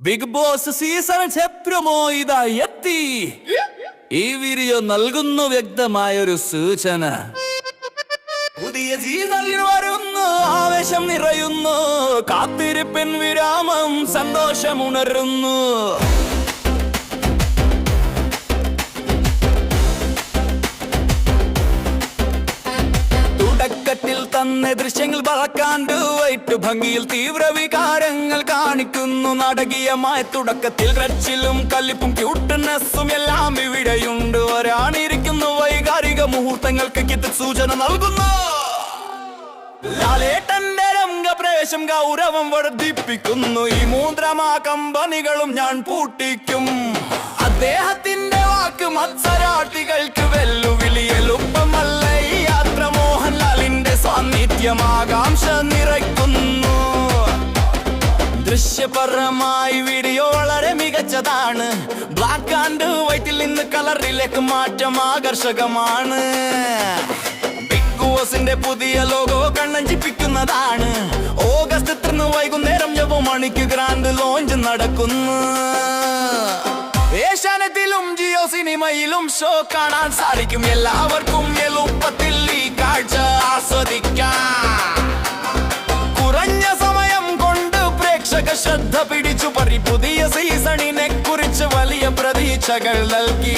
Big boss season ചെപ്രമോ ഇതാ എത്തി ഈ വീഡിയോ നൽകുന്നു വ്യക്തമായ ഒരു സൂചന. പുതിയ സീസൺ വരുന്നു ആവേശം നിറയുന്നു കാത്തിരിപ്പിൻ വിരാമം സന്തോഷമുണരുന്നു. തന്നെ ദൃശ്യങ്ങൾ വളക്കാണ്ട് വൈറ്റ് ഭംഗിയിൽ തീവ്ര വികാരങ്ങൾ കാണിക്കുന്നു. നാടകീയമായ തുടക്കത്തിൽ റച്ചിലും കല്ലിപ്പും ക്യൂട്ട്നെസ്സും എല്ലാം ഇവിടെയുണ്ട്. ഒരാണിരിക്കുന്നു വൈകാരിക മുഹൂർത്തങ്ങൾക്ക് കിത്ത് സൂചന നൽകുന്നു. ലാലേട്ടന്റെ രംഗപ്രവേശം ഗൗരവം വർദ്ധിപ്പിക്കുന്നു. ഈ മൂന്ദ്രമാ കമ്പനികളും ഞാൻ പൂട്ടിക്കും. അദ്ദേഹത്തിന്റെ വാക്ക് മത്സരാർത്ഥികൾക്ക് ആകാംക്ഷ നിറയ്ക്കുന്നു. ദൃശ്യപരമായി വീഡിയോ വളരെ മികച്ചതാണ്. ബ്ലാക്ക് ആൻഡ് വൈറ്റിൽ നിന്ന് കളറിലേക്ക് മാറ്റം ആകർഷകമാണ്. ബിഗ് ബോസിന്റെ പുതിയ ലോഗോ കണ്ണഞ്ചിപ്പിക്കുന്നതാണ്. ഓഗസ്റ്റ് എത്രന്ന് വൈകുന്നേരം യവ മണിക്ക് ഗ്രാൻഡ് ലോഞ്ച് നടക്കുന്നു. ഏഷ്യാനെറ്റിലും ജിയോ സിനിമയിലും ഷോ കാണാൻ സാധിക്കും. എല്ലാവർക്കും എളുപ്പത്തിൽ പ്രേക്ഷക ശ്രദ്ധ പിടിച്ചു പറി പുതിയ സീസണിനെ കുറിച്ച് വലിയ പ്രതീക്ഷകൾ നൽകി.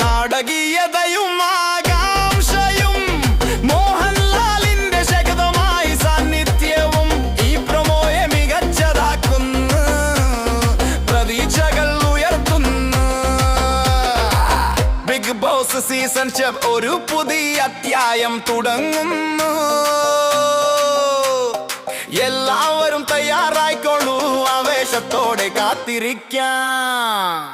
നാടകീയതയും സീസൺ ചെപ്പ് ഒരു പുതിയ അധ്യായം തുടങ്ങുന്നു. എല്ലാവരും காத்திருக்கான்